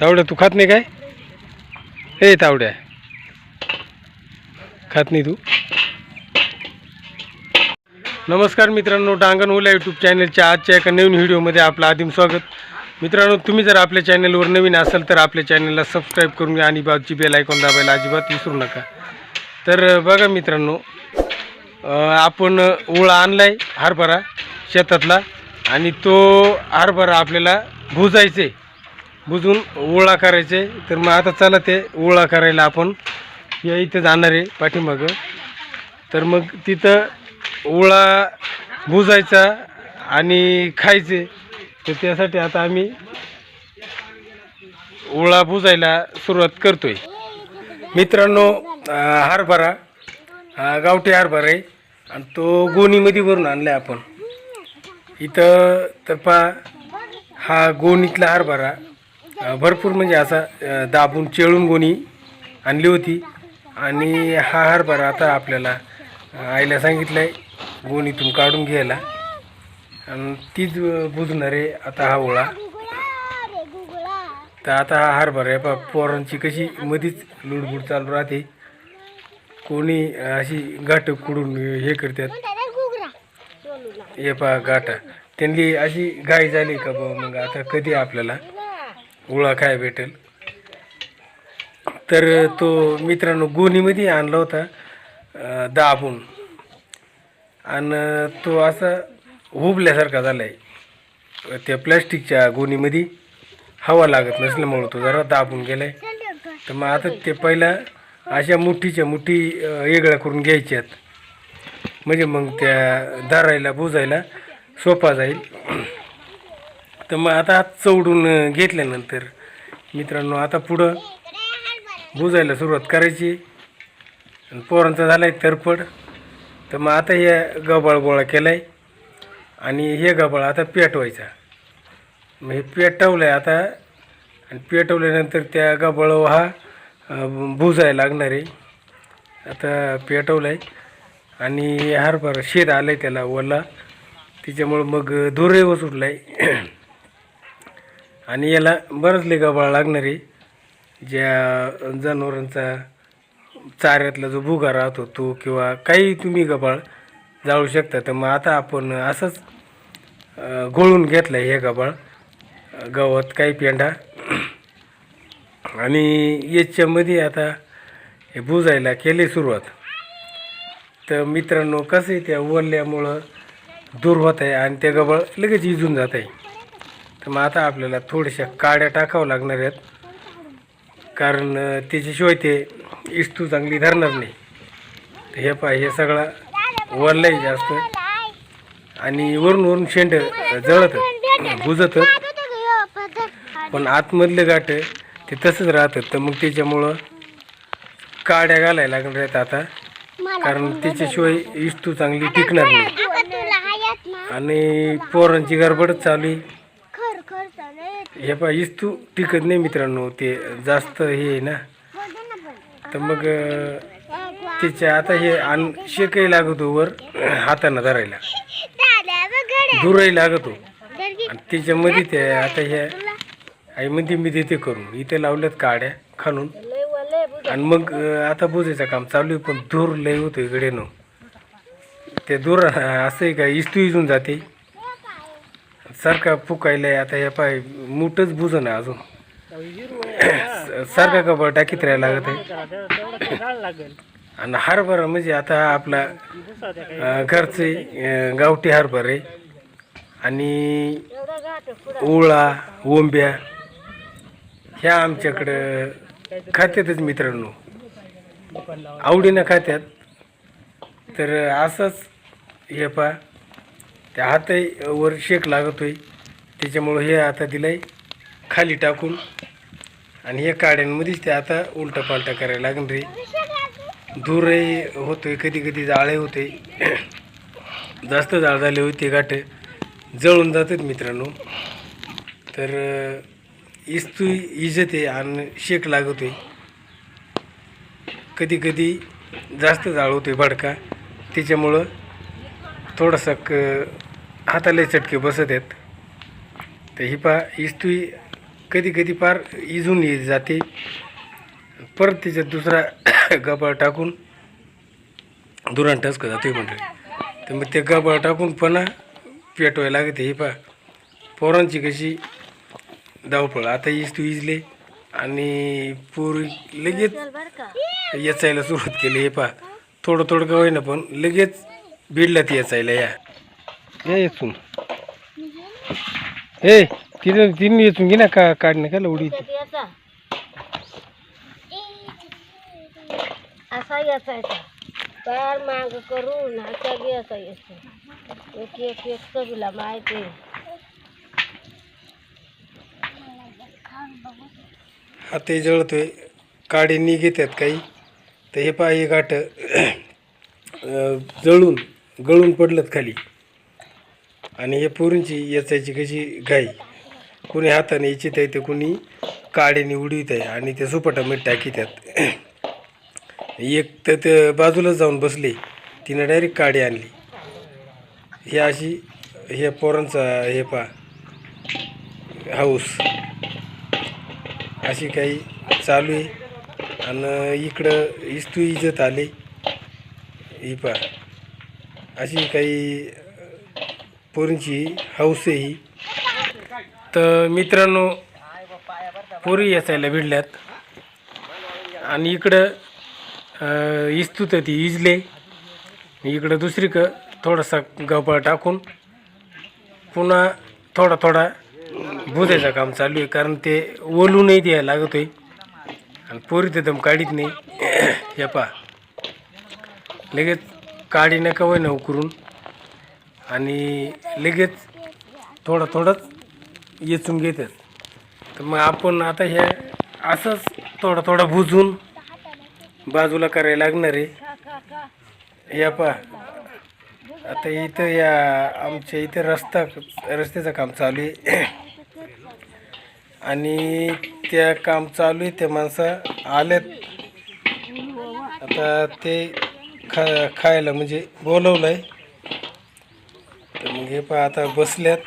तावड्या तू खात नाही काय? ए तावड्या. खात नाही तू? नमस्कार मित्रांनो डांगण ओला यूट्यूब चॅनलच्या आजच्या एका नवीन व्हिडिओमध्ये आपलं आदिम स्वागत. मित्रांनो तुम्ही जर आपल्या चॅनलवर नवीन असाल तर आपल्या चॅनलला सबस्क्राईब करून घ्या आणि बाजूची बेल आयकॉन दाबायला अजिबात विसरू नका. तर बघा मित्रांनो आपण ओळा आणलाय हरभरा शेतातला आणि तो हरभरा आपल्याला भुजायचे बुजून ओळा करायचे. तर मग आता चला ते ओळा करायला आपण. या इथं जाणार आहे पाठीमागं. तर मग तिथं ओळा बुजायचा आणि खायचे. तर त्यासाठी आता आम्ही ओळा बुजायला सुरुवात करतोय. मित्रांनो हरभरा गावठी हरभरा आहे. आणि तो गोणीमध्ये भरून आणलाय आपण. इथं तर पा हा गोणीतला हरभरा. भरपूर म्हणजे असा दाबून चेळून गोणी आणली होती. आणि हा हरभरा आता आपल्याला आईला सांगितलं आहे गोणीतून काढून घ्यायला. आणि तीच बुजणारे बुजणार आहे आता हा ओळा. तर आता हा हरभरा आहे पा पोरांची कशी मधीच लुडबुड चालू राहते. कोणी अशी गाठ कुडून हे करतात. हे पा गाठा त्यांनी अशी घाई झाली का मग आता कधी आपल्याला? गुळा काय भेटेल. तर तो मित्रांनो गोणीमध्ये आणला होता दाबून. आणि तो असा हुबल्यासारखा झाला आहे त्या प्लॅस्टिकच्या गोणीमध्ये हवा लागत नसल्यामुळं तो जरा दाबून गेलाय. तर मग आता ते पहिला अशा मुठीच्या मुठी वेगळ्या करून घ्यायच्यात. म्हणजे मग त्या धरायला बुजायला सोपा जाईल. तर मग आता हात चवडून घेतल्यानंतर मित्रांनो आता पुढं बुजायला सुरुवात करायची. आणि पोरांचा झाला आहे तरफड तर मग आता हे गबाळ गोळा केला आहे आणि हे गबाळ आता पेटवायचा. मग हे पेटवलं आहे आता. आणि पेटवल्यानंतर त्या गबाळ हा अं, बुजायला लागणार आहे. आता पेटवलं आहे आणि हरभरा शेत आलं आहे त्याला ओला. त्याच्यामुळं मग धुरही सुटला आहे आणि याला बरंच लई गबाळ लागणार. आहे ज्या जनावरांचा चाऱ्यातला जो भुगा राहतो तो किंवा काही तुम्ही गबाळ जाळू शकता. तर मग आता आपण असंच गोळून घोळून घेतलं हे गबाळ. गवत काही पेंढा. आणि याच्यामध्ये आता हे बुजायला केली सुरुवात. तर मित्रांनो कसं आहे त्या उरल्यामुळं दूर होत आहे आणि ते गबाळ लगेच इजून जात आहे तर मग आता आपल्याला थोड्याशा काड्या टाकावं लागणार आहेत. कारण त्याच्याशिवाय ते इस्तू चांगली धरणार नाही. तर हे पाय हे सगळं वरलाही जास्त. आणि वरून वरून शेंड जळत बुजत पण आतमधलं गाठ ते तसंच राहतं तर मग त्याच्यामुळं काड्या घालायला लागणार आहेत आता. कारण त्याच्याशिवाय इस्तू चांगली टिकणार नाही. आणि पोरांची गडबडच चालू आहे. हे पा इस्तू टिकत नाही मित्रांनो ते जास्त हे आहे ना. तर मग त्याच्या आता हे आण शेकही लागतो वर हातानं धरायला. दुरही लागतो. आणि त्याच्यामध्ये ते आता हे आई म्हणते मी देते करून. इथे लावल्यात काड्या खालून. आणि मग आता बुजायचं काम चालू आहे पण दूर लय होतो इकडे न. ते दूर असं आहे का इस्तू इजून जाते. सारखा फुकायला आता हे पाय मोठंच बुज ना अजून. सारखा कपड टाकीत राहायला लागत आहे. आणि हरभरा म्हणजे आता आपला घरचे गावठी हरभरा आहे. आणि ओळा ओंब्या ह्या आमच्याकडं खात्यातच मित्रांनो. आवडीनं खात्यात. तर असंच हे पा त्या हातही वर शेक लागत होई त्याच्यामुळं हे आता दिलंय खाली टाकून. आणि हे काड्यांमध्येच ते आता उलटा पालटा करायला लागणार रे. धूरही होतोय कधी कधी जाळे होते जास्त जाळ झाले होते गाठ. जळून जातात मित्रांनो. तर इस्तू इजते आणि शेक लागतोय. कधी कधी जास्त जाळ होतोय भडका. त्याच्यामुळं थोडासा क हाताला चटके बसत आहेत. तर ही पा इस्तुई कधी कधी पार इजून येत जाते. परत तिच्यात दुसरा गबाळ टाकून दुराण टसकं जातो म्हणजे तर मग ते गबाळ टाकून पुन्हा पेटवायला लागते. ही पा पोरांची कशी धावपळ. आता इस्तू इजले आणि पोरी लगेच याचायला सुरुवात केली. हे पा थोडं थोडं का होईना पण लगेच भिडला ती याचायला या. या येचून ए तिने तिने येचून घे ना का काढणे का लवडी याचा असा याचायचा पार माग करून असा घे असा येतो एक एक एक चवीला माहिती हाते जळतोय. काडी निघेतात काही. तर हे पहा गाठ जळून गळून पडलं खाली. आणि हे पोरींची याचायची कशी गाई कुणी हाताने इच्छित आहे ते कुणी काडीने उडीत आहे आणि ते सुपाटा मीठ टाकीतात एक तर ते बाजूलाच जाऊन बसले तिनं डायरेक्ट काडी आणली. हे अशी हे पोरांचा हे पा हाऊस अशी काही चालू आहे. आणि इकडं इस्तू इजत आले. ही पा अशी काही पोरींची हौस आहे ही. तर मित्रांनो पोरी याचायला भिडल्यात. आणि इकडं अं, इस्तू तर ती इजले. इकडं दुसरी क थोडासा गवपाळ टाकून पुन्हा थोडा थोडा भुजायचं काम चालू आहे कारण ते ओलूनही द्यायला लागत आहे आणि पोरी तर दम काढीत नाही. या पा लगेच काडी नका वय उकरून आणि लगेच थोडं थोडंच येचून घेतात. तर मग आपण आता हे असंच थोडं थोडं बुजून बाजूला करायला लागणार आहे. या पा आता इथं या आमच्या इथं रस्ता रस्त्याचं काम चालू आहे. आणि त्या काम चालू आहे त्या माणसं आल्यात. आता ते खा खायला म्हणजे बोलवलं आहे हे पहा आता बसल्यात.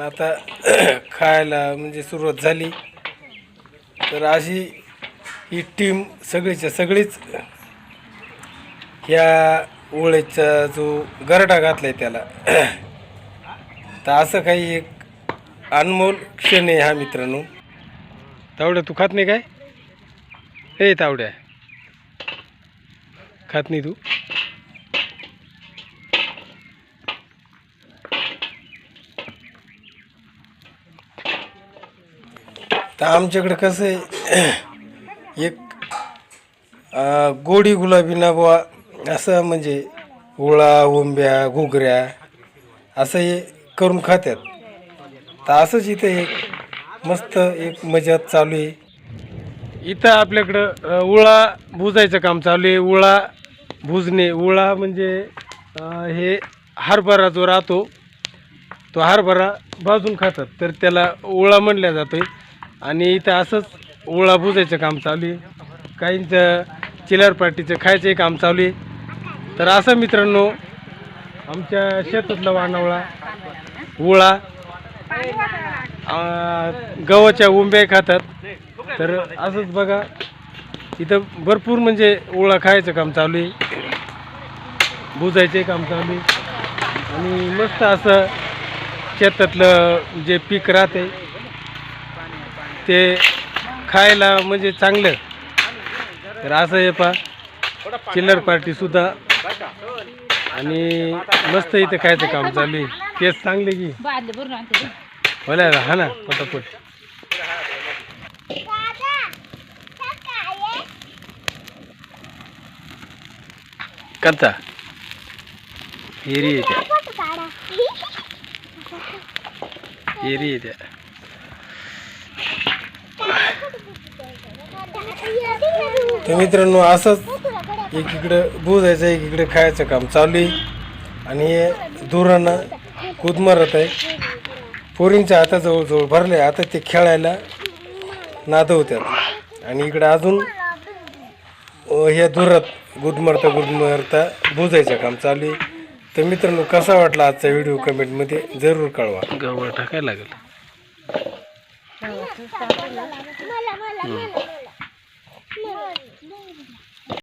आता खायला म्हणजे सुरुवात झाली. तर अशी ही टीम सगळीच्या सगळीच ह्या ओळीचा जो गरडा घातलाय त्याला. तर असं काही एक अनमोल क्षण आहे हा मित्रांनो. तावड्या तू खात नाही काय? हे तावड्या. खात नाही तू? तर आमच्याकडे कसं आहे एक गोडी गुलाबी ना बुवा असं म्हणजे उळा ओंब्या घुगऱ्या असं हे करून खात्यात. तर असंच इथं एक मस्त एक मजा चालू आहे. इथं आपल्याकडं उळा भुजायचं काम चालू आहे. उळा भुजणे उळा म्हणजे हे हरभरा जो राहतो तो हरभरा भाजून खातात. तर त्याला ओळा म्हणल्या जातोय. आणि इथं असंच ओळा बुजायचं काम चालू आहे. काहींचं चिलर पार्टीचं खायचंही काम चालू आहे. तर असं मित्रांनो आमच्या शेतातला वाणावळा ओळा गव्हाच्या उंब्या खातात. तर असंच बघा इथं भरपूर म्हणजे ओळा खायचं काम चालू आहे. बुजायचंही काम चालू आहे. आणि मस्त असं शेतातलं जे पीक राहते ते खायला म्हणजे चांगलं. तर असं आहे पा चिल्लर पार्टीसुद्धा आणि मस्त इथं खायचं काम चालू आहे. केस चांगले की? बोला हा ना पटापट. करता. एरी येत्या एरी येत्या तर मित्रांनो असंच एकीकडं बुजायचं एकीकडे खायचं काम चालू आहे. आणि हे धुरांना कूद मारत आहे. पोरींच्या हाता जवळजवळ भरले आता ते खेळायला नादवतात आणि इकडं अजून ह्या धुरात गुदमरता गुदमरता बुजायचं काम चालू आहे. तर मित्रांनो कसा वाटला आजचा व्हिडिओ कमेंटमध्ये जरूर कळवा. गवळ टाकायला लागेल.